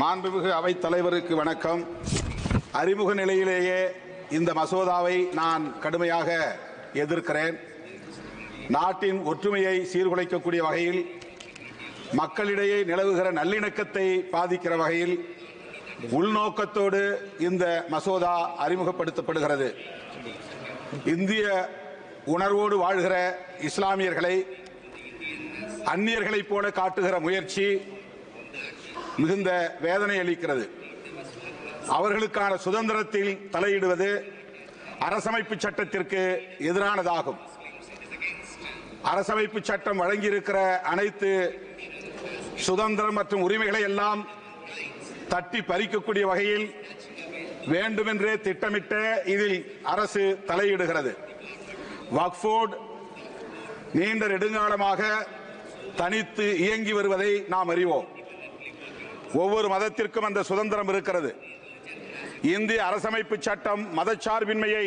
மாண்புமிகு அவைத் தலைவருக்கு வணக்கம். அறிமுக நிலையிலேயே இந்த மசோதாவை நான் கடுமையாக எதிர்க்கிறேன். நாட்டின் ஒற்றுமையை சீர்குலைக்கக்கூடிய வகையில் மக்களிடையே நிலவுகிற நல்லிணக்கத்தை பாதிக்கிற வகையில் உள்நோக்கத்தோடு இந்த மசோதா அறிமுகப்படுத்தப்படுகிறது. இந்திய உணர்வோடு வாழ்கிற இஸ்லாமியர்களை அந்நியர்களைப் போல காட்டுகிற முயற்சி மிகுந்த வேதனை அளிக்கிறது. அவர்களுக்கான சுதந்திரத்தில் தலையிடுவது அரசமைப்பு சட்டத்திற்கு எதிரானதாகும். அரசமைப்பு சட்டம் வழங்கியிருக்கிற அனைத்து சுதந்திரம் மற்றும் உரிமைகளை எல்லாம் தட்டி பறிக்கக்கூடிய வகையில் வேண்டுமென்றே திட்டமிட்ட இதில் அரசு தலையிடுகிறது. வக்ஃபோர்டு நீண்ட நெடுங்காலமாக தனித்து இயங்கி வருவதை நாம் அறிவோம். ஒவ்வொரு மதத்திற்கும் அந்த சுதந்திரம் இருக்கிறது. இந்திய அரசமைப்பு சட்டம் மதச்சார்பின்மையை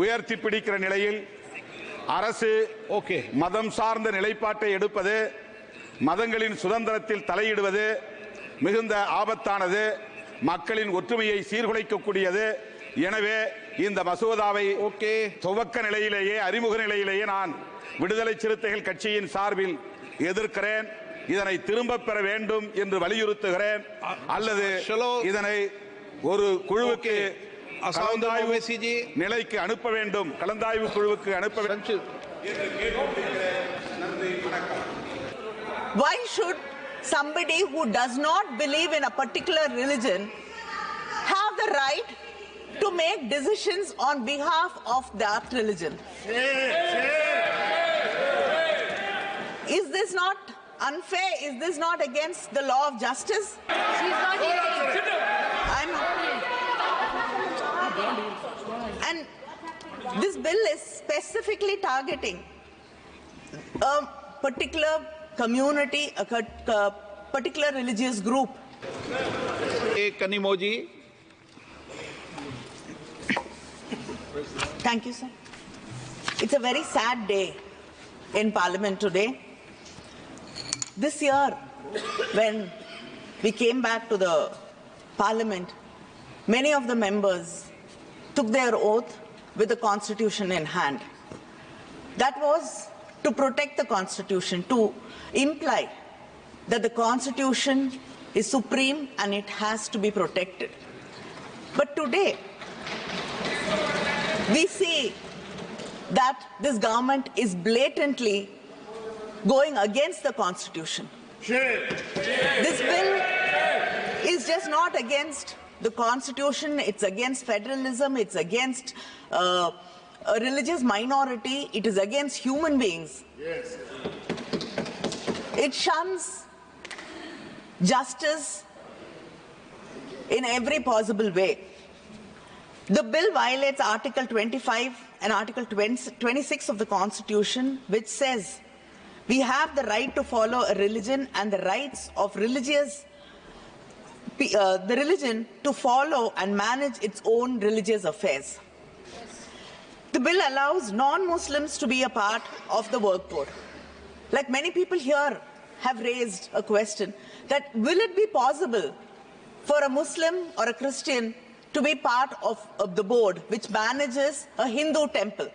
உயர்த்தி பிடிக்கிற நிலையில் அரசு ஓகே. மதம் சார்ந்த நிலைப்பாட்டை எடுப்பது மதங்களின் சுதந்திரத்தில் தலையிடுவது மிகுந்த ஆபத்தானது மக்களின் ஒற்றுமையை சீர்குலைக்கக்கூடியது. எனவே இந்த மசோதாவை ஓகே. துவக்க நிலையிலேயே அறிமுக நிலையிலேயே நான் விடுதலை சிறுத்தைகள் கட்சியின் சார்பில் எதிர்க்கிறேன். இதனை திரும்ப பெற வேண்டும் என்று வலியுறுத்துகிறேன் அல்லது இதனை ஒரு குழுவுக்கு கலந்தாய்வு நிலைக்கு அனுப்ப வேண்டும் கலந்தாய்வு குழுவுக்கு அனுப்ப வேண்டும் Why should somebody who does not believe in a particular religion have the right to make decisions on behalf of that religion? Is this not unfair? Is this not against the law of justice? She's not here. I'm. And this bill is specifically targeting a particular community, a, particular religious group. Kanimoji. Thank you, sir. It's a very sad day in Parliament today. This year, when we came back to the Parliament, many of the members took their oath with the Constitution in hand. That was to protect the Constitution, to imply that the Constitution is supreme and it has to be protected. But today, we see that this government is blatantly going against the Constitution. This bill is just not against the Constitution, it's against federalism, it's against uh, a religious minority, it is against human beings. It shuns justice in every possible way. The bill violates Article 25 and Article 20 26 of the Constitution, which says we have the right to follow a religion and the rights of religious uh, the religion to follow and manage its own religious affairs. The bill allows non-Muslims to be a part of the work board. Like many people here have raised a question that will it be possible for a Muslim or a Christian to be part of, of the board which manages a Hindu temple?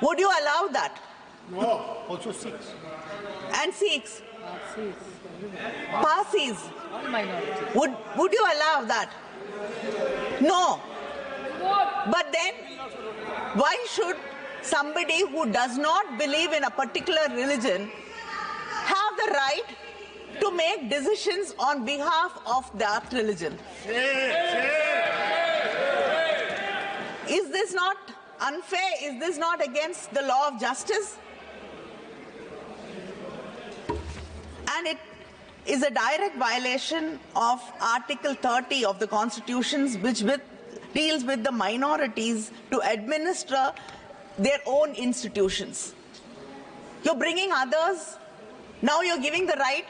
Would you allow that? No, also six. And six? She's Parsis, all minority. would, would you allow that? No. But then, why should somebody who does not believe in a particular religion have the right to make decisions on behalf of that religion? Is this not unfair? Is this not against the law of justice? And it is a direct violation of Article 30 of the Constitution, which with, deals with the minorities to administer their own institutions. You're bringing others, now you're giving the right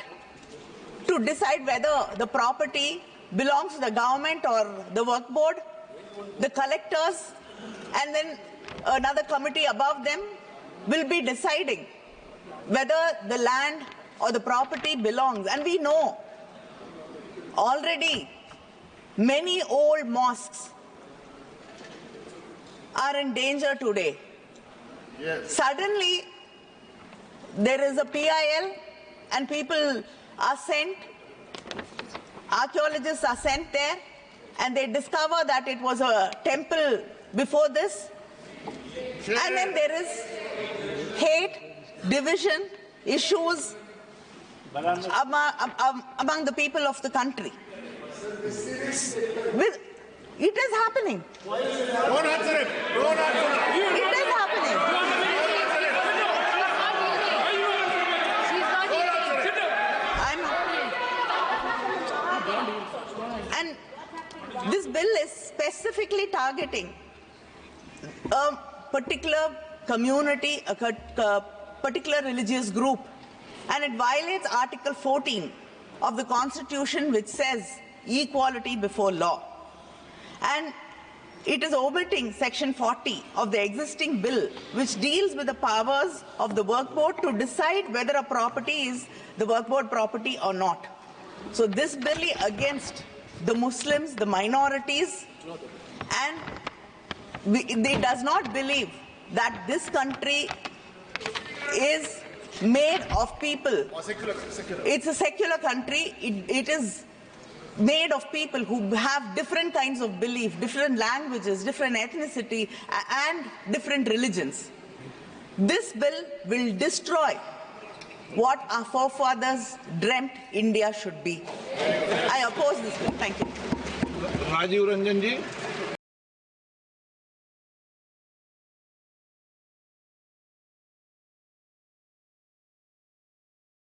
to decide whether the property belongs to the government or the work board, the collectors, and then another committee above them will be deciding whether the land or the property belongs. And we know Already, many old mosques are in danger today. Yes. Suddenly, there is a PIL and people are sent, archaeologists are sent there, and they discover that it was a temple before this. And then there is hate, division, issues among, um, among the people of the country. With, it is happening. Don't answer it. Don't answer it. It is happening. She's not hearing. I'm, and this bill is specifically targeting a particular community, a cut- particular religious group, and it violates Article 14 of the Constitution, which says equality before law. And it is omitting Section 40 of the existing bill, which deals with the powers of the work board to decide whether a property is the work board property or not. So this bill is against the Muslims, the minorities, and we, they does not believe that this country is made of people. Oh, secular, secular. It's a secular country. It, it is made of people who have different kinds of belief, different languages, different ethnicity, and different religions. This bill will destroy what our forefathers dreamt India should be. I oppose this bill. Thank you. Rajiv Ranjan ji.